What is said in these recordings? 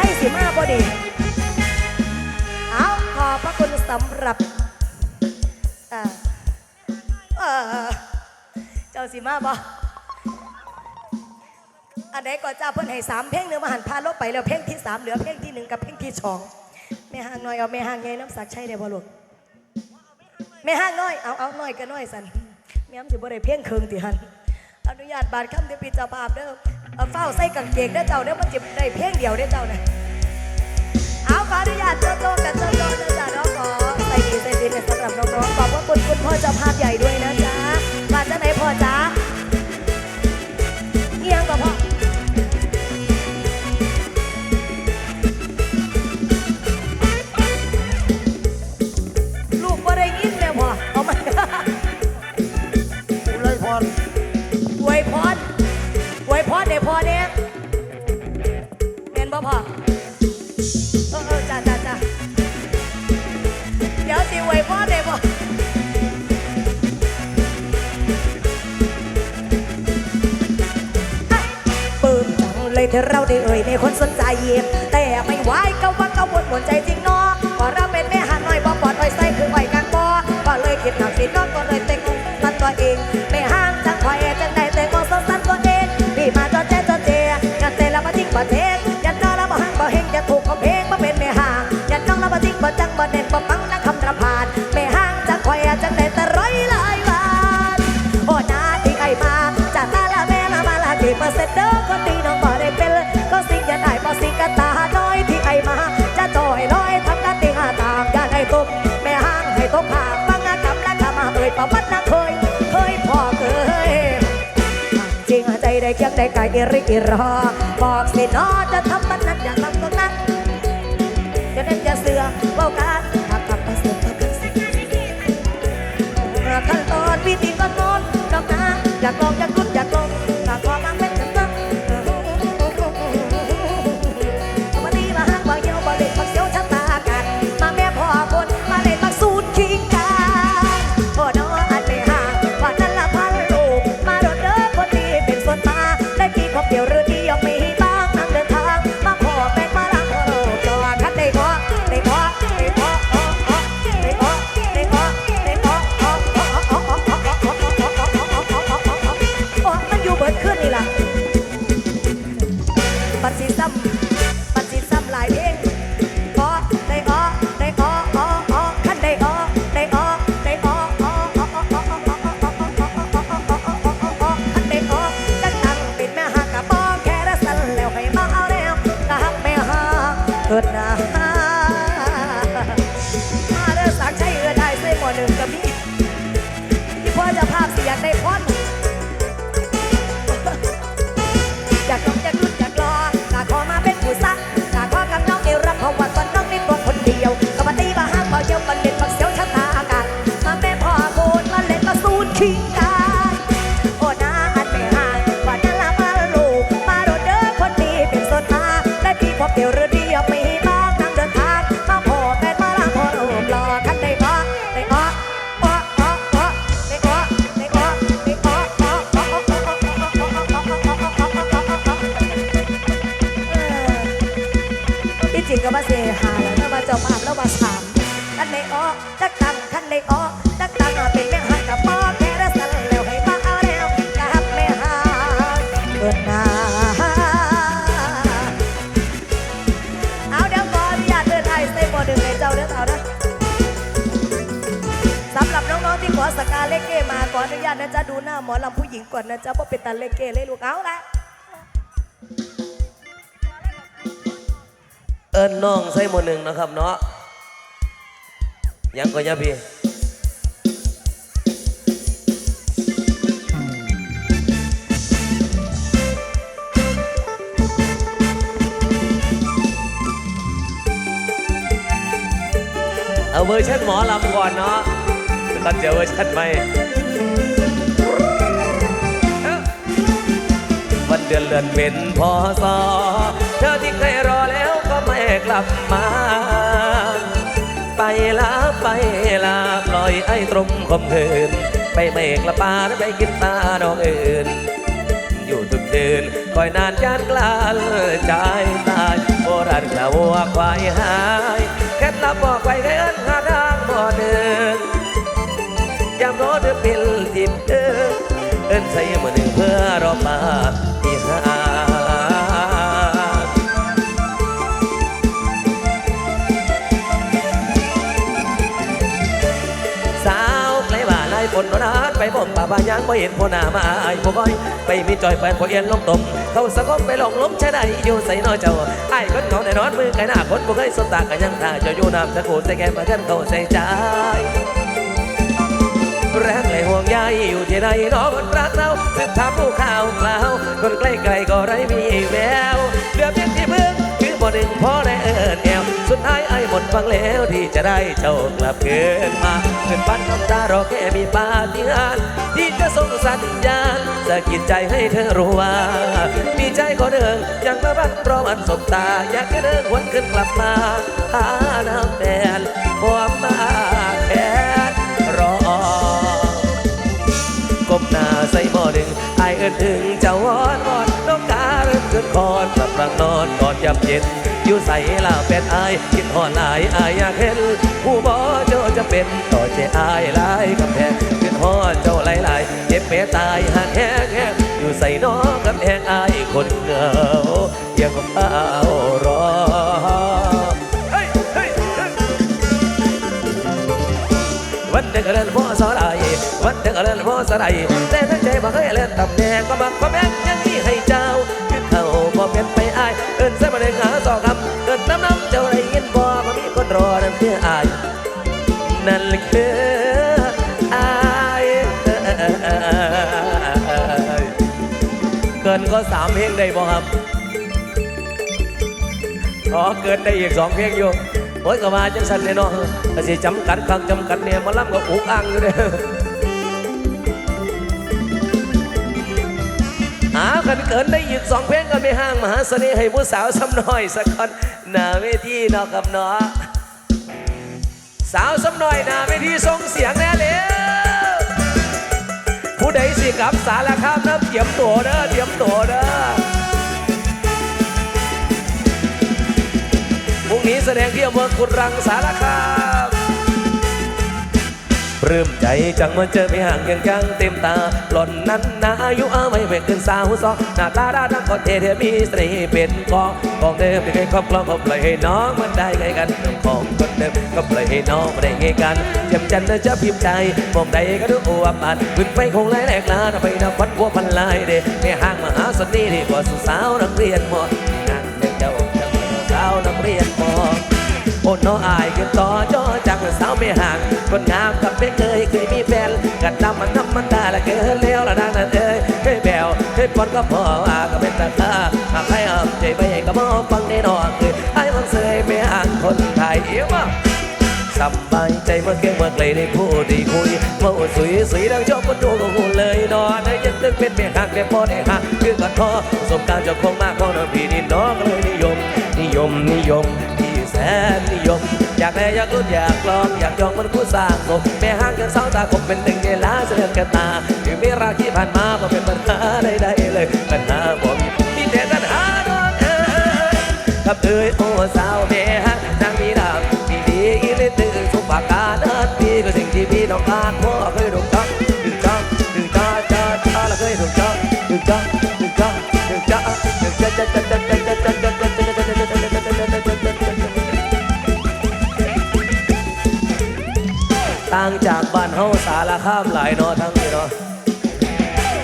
ใข่สิมาบอดี เอาขอบพระคุณสำหรับเอ่อเอ่อเจ้าสิมาบ่อันไหนก็จ้าเพิ่นให้สามเพลงเนื้อมาหันพาลบไปแล้วเพลงที่สามเหลือเพลงที่หนึ่งกับเพลงที่สองแม่ห่างน้อยเอาแม่ห่างไงน้ำสักใช่ได้บ่ลูกแม่ห่างน้อยเอาเอาน้อยก็น้อยสันแม่มสิบ่ได้เพลงเคืองติหันอนุญาตบาดคำเดียวปิดจ้าภาพเด้อ เฝ้าใส่กางเกงได้เจ้าเด้อมันจะได้เพียงเดียวได้เจ้าเนี่ยเอาขออนุญาตเจ้าโจกับเจ้าโจนะจ๊ะน้องขอใส่ดีใส่ดีในสำหรับน้องๆขอบพระคุณคุณพ่อ พ่อเออเออจ้าจ้าจ้าเดี๋ยวสิไว้พ่อเด้บ่ปืนจังเลยที่เราได้เอ่ยในคนสนใจ แต่ไม่ไหวก็ว่ากังวลหมดใจจริงเนาะว่าเราเป็นแม่หาหน่อยบ่ปลอดไว้ใส่คือไว้กลางบ่ก็เลยคิดหนักสิน้องก็เลยเต็งตันตัวเอง งใจได้เคียงได้ไกลอิริอิรอ บอกสินอจะทำมันนั้นอย่าทำตรงนั้นจะเน้นจะเสือเว้าการหากกลับมาเสือก็กันสิขั้นตอนวิธีก็ตอนดอกนะอยากลองอยาก เปิดหน้าเอาเดี๋ยวขออนุญาตเดินไทยใส่บอดึงให้เจ้าเด้อเต่านะสำหรับน้องๆที่ขอสกาเลเก้มาขออนุญาตนะจ๊ะดูหน้าหมอลำผู้หญิงก่อนนะจ๊ะเพราะเป็นตาเลเก้เลยลูกเอาละเอิญน้องใส่หมวหนึ่งนะครับเนาะยังก็ยังพี่ วอร์ชันหมอลำก่อนเนาะตอนเจอเวอร์ชันใหม่วันเดือนเลือนเป็นพอสอเธอที่เคยรอแล้วก็ไม่กลับมา ไปลาไปลาปล่อยไอ้ตรงคมคืนไปไม่กลับมาไปกินตาดอกอื่น อยู่ทุกเดือนคอยนานจานกลานใจตายโบราณกล่าวว่าควายหายเคล็ดลับบอก ใส่มือหนึ่งเพื่อรอปาที่หาสาวไกลว่าลายฝนนานไปบ่มป่าบายังบ่เห็นพ่อหน้ามาอายบ่ก้อย ไปมีจอยแฟนพ่อเอียนลงตมเขาสะกมไปหลงล้มใช้ได้อยู่ใส่น้อยเจ้าไอ้คนเขาในนอนมือไก่หน้าคนบ่เคยสบตากันยังตาเจ้าอยู่น้ำตะโกนใส่แก้มมากันเขาใส่ใจ รักและห่วงใยอยู่ที่ใดน้องคนรักเราสึกถามผู้ข่าวกล่าวคนใกล้ๆก็ไร้มีแววเหลือเพียงที่เพึ่งคือบ่หนึ่งพอได้เอิญแอวสุดท้ายไอ้หมดฟังแล้วที่จะได้เจ้ากลับคืนมาเกินปันน้ำตารอแค่มีปาฏิหาริย์ที่จะส่งสัญญาณสะกิดใจให้เธอรู้ว่ามีใจก็เดินยังมาบันรอวันสบตา อยากให้เดินวนขึ้นกลับมาหาน้ำแดนบ่มา อดึงไอเอินถึงเจ้าวอนวอนน้องกาเริ่มขึ้นคอนกำลังนอนกอดยำเย็น อยู่ใส่ลาเป็นไอคิดหอนหลายออยากเห็น ผู้บอเจ้าจะเป็นต่อเจอายหลายกำแพงคิดหอนเจ้าไหลายหลเจ็บเมตายหักแห้งแห้งอยู่ใส่น้องกำแพงไอคนเหงายังเฝ้ารอวันเด็กเล่นพ่อสอ สไอแต่ทั้งใจบ่เคยเล่นตำแหน่งก็มักก็แม่งยังมีให้เจ้าคือเขาบ่เป็นไปอายเอิ้นใส่มาได้หาสองคำเอิ้นน้ำน้ำเจ้าได้ยินบ่บ่มีคนรอนั่นคืออายนั่นคืออายเกินก็สามเพลงได้บ่ครับอ๋อเกินได้อีกสองเพลงอยู่โอ้ยก็มาจังสันเนี่ยเนาะก็สิจำกัดครั้งจำกัดเนี่ยมาล่ำก็อุกอังอยู่เนี่ย หาคันเกินได้อีกสองเพลงก็ไม่ห่างมหาเสน่ห์ให้ผู้สาวซ้ำน้อยสักคนหน้าเวทีนาะกับเนาะสาวซ้ำน้อยหน้าเวทีส่งเสียงแน่เลยผู้ใดสิกลับสารคามน้ำเตรียมตัวเด้อเตรียมตัวเด้อพรุ่งนี้แสดงที่อำเภอกุดรังสารคาม ปลื้มใจจังเมื่อเจอไม่ห่างยังจังเต็มตา หล่อนนั้นนาอายุอาไม่เป็นเกินสาวสองหน้าตาด้าดังก็เทเทมีสตรีเป็นกองกองเดิมที่เคยครอบครองก็ปล่อยให้น้องมันได้ไงกันเรื่องของคนเดิมก็ปล่อยให้น้องมันได้ไงกันเจ็บจันทร์จะพิมพ์ใจมองใดก็ดูอวบอันขึ้นไปคงไล่แหลกลาไปนับวัดวัวพันลายเด้ในห้างมหาสนีดีกว่าสาวนักเรียนหมดงานเด็กเจ้าจังสาวนักเรียนหมดโอ้น้ออายกันต่อจอจังสาวไม่ห่าง คนงามกับไม่เคยเคยมีแฟนกันดำมันธรรมดาละเกินแล้วละนางนั่นเอ้ยเคยแบวเคยปอนก็พอว่าก็เป็นตาตาหากให้อ้อมใจไปก็มองฟังในนอนคือไอ้มันเสยไม่ห่างคนไทยเอี้ยวมาสบายใจเมื่อเก่งเมื่อไกลได้พูดได้คุยเมื่อสวยสวยดังชอบคนดูก็หูเลยนอนได้ยังนึกเป็นไม่ห่างแต่พอได้ห่างคือกันพอประสบการณ์เจ้าของมากของน้องพี่นี่น้องเลยนิยม นิยมนิยมที่แสนนิยม อยากแลอยากลุ้นอยากลองอยากยองมันผู้สร้างสมแม่ห้างกันเศร้าตาคงเป็นหนึ่งในล้านเสือกกันตาถึงไม่รักที่ผ่านมาบ่เป็นปัญหาใดๆเลยปัญหาบ่มีมีแต่ปัญหาโดนเอ้ยกับเอ้ยโอ้สาวแม่ฮักนางมีดาวมีดีอีเลตื่นสุภาการเอิดพี่ก็สิ่งที่พี่ต้องการพ่อเคยถูกต้องถึงจ้องถึงจ้าจ้าจ้าแล้วเคยถูกจ้องถึงจ้องถึงจ้องถึงจ้าถึงจ้าจ้าจ้าจ้าจ้าจ้า บ้านเฮาสารคามหลายเนาะทั้งนี้เนาะ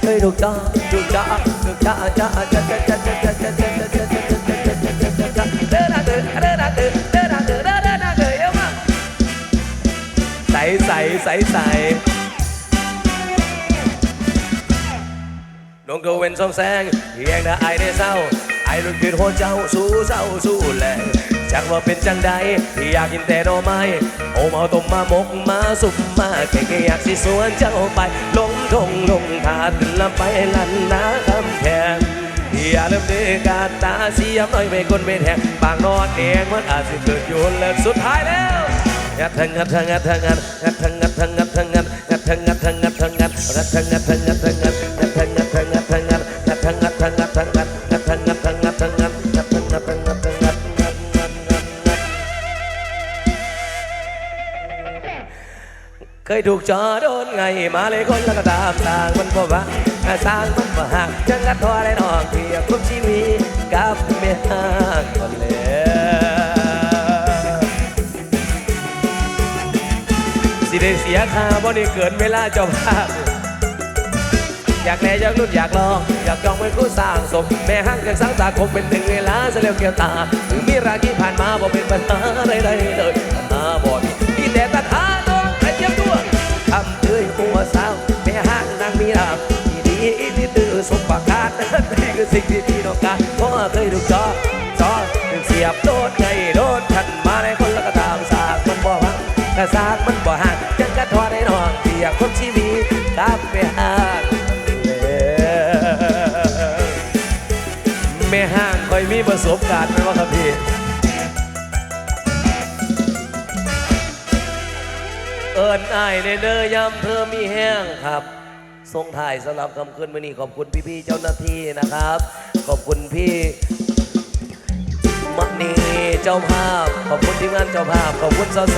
เคยถูกจ้าถูกจ้าถูกจ้าจ้าจ้าจ้าจ้าจ้าจ้าจ้าจ้าจ้าจ้าจ้าจ้าจ้าจ้าเดินเดินเดินเดินเดินเดินเดินเดินเดินเดินเอวมาใสใสใสใสน้องก็เว้นสองแสงเพียงแต่ไอายได้เศร้าไอายรุ่นคืนหัวเจ้าสู้เศร้าสู้แรง จักว่าเป็นจังใดที่อยากกินแต่ดอกไม้โอมเอาต้มมาหมกมาสุกมาแค่แค่อยากสิสวนเจ้าไปลงทงลงทาขึ้นลำไปลันนาคำแพงอย่าลืมเดือกาตาสียมหน่อยไม่คนเป็นแหงปากนอนเองมันอาจสิเกิดอยู่เลิกสุดท้ายแล้วงัดทังงัดทังงัดทังงัดงัดทังงัดทังงัดทังงัดงัดทังงัดทังงัดทังงัดงัดทังงัด ยถูกจอโดนไงมาเลยคนละก็ตามต่างมันพราะว่าสร้างมันมาหักจังกัดทอได้นองเพียงคุบชีวิตกับแม่ห้างคนแล้วสิได้เสียค่าบ่ได้เกินเวลาเจ้าภาพอยากแลอยากรุ่นอยากลอง อยากจองเป็นคู่สร้างสม แม่ห้างจากสร้างตาคงเป็นหนึ่งเวลาเสลียวเกี่ยวตา ถึงมีราที่ผ่านมาบ่เป็นปัญหาใดๆเลยปัญหาบ่ แม่ห่างคอยมีประสบการณ์ไหมว่าครับพี่ เอิญอายในเด้อยำเธอมีแห้งครับส่งถ่ายสำหรับคำคืนวันนี้ขอบคุณพี่ๆเจ้าหน้าที่นะครับ ขอบคุณพี่มักนีเจ้าภาพ ขอบคุณทีมงานเจ้าภาพ ขอบคุณสาว